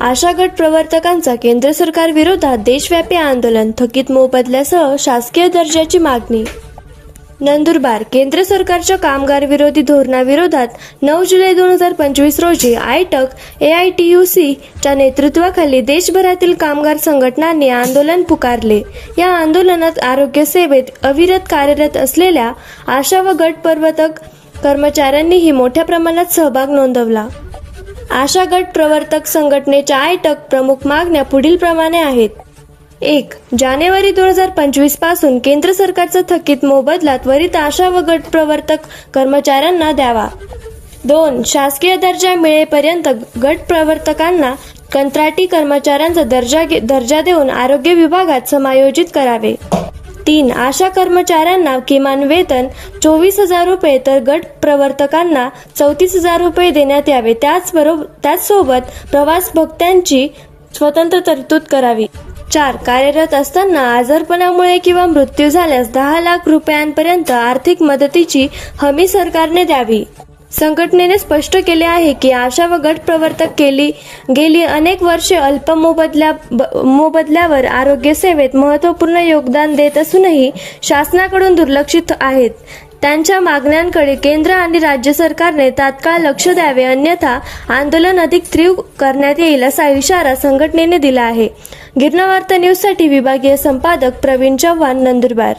आशा गट प्रवर्तकांचा केंद्र सरकार विरोधात देशव्यापी आंदोलन थकीत मोबदल्यासह शासकीय दर्जाची मागणी. नंदुरबार केंद्र सरकारच्या कामगार विरोधी धोरणाविरोधात नऊ जुलै दोन हजार पंचवीस रोजी AITUC A I T U च्या नेतृत्वाखाली देशभरातील कामगार संघटनांनी आंदोलन पुकारले. या आंदोलनात आरोग्य सेवेत अविरत कार्यरत असलेल्या आशा व गट प्रवर्तक कर्मचाऱ्यांनीही मोठ्या प्रमाणात सहभाग नोंदवला. आशा गट प्रवर्तक संघटनेच्या आयटक प्रमुख मागण्या पुढील प्रमाणे आहेत. एक जानेवारी दोन हजार पंचवीसपासून केंद्र सरकारचा थकीत मोबदला त्वरित आशा व गट प्रवर्तक कर्मचाऱ्यांना द्यावा. दोन शासकीय दर्जा मिळेपर्यंत गट प्रवर्तकांना कंत्राटी कर्मचाऱ्यांचा दर्जा घे- दर्जा देऊन आरोग्य विभागात समायोजित करावे. तीन आशा कर्मचाऱ्यांना किमान वेतन चोवीस हजार रुपये तर गट प्रवर्तकांना चौतीस हजार रुपये देण्यात यावे. त्याचबरोबर त्याचसोबत प्रवास भक्त्यांची स्वतंत्र तरतूद करावी. चार कार्यरत असताना आजारपणामुळे किंवा मृत्यू झाल्यास दहा लाख रुपयांपर्यंत आर्थिक मदतीची हमी सरकारने द्यावी. संघटनेने स्पष्ट केले आहे की आशा व गट प्रवर्तक केली गेली अनेक वर्षे अल्प मोबदल्या ब- मोबदल्यावर आरोग्य सेवेत महत्त्वपूर्ण योगदान देत असूनही शासनाकडून दुर्लक्षित आहेत. त्यांच्या मागण्यांकडे केंद्र आणि राज्य सरकारने तात्काळ लक्ष द्यावे अन्यथा आंदोलन अधिक तीव्र करण्यात येईल असा इशारा संघटनेने दिला आहे. गिरणवार्ता न्यूजसाठी विभागीय संपादक प्रवीण चव्हाण नंदुरबार.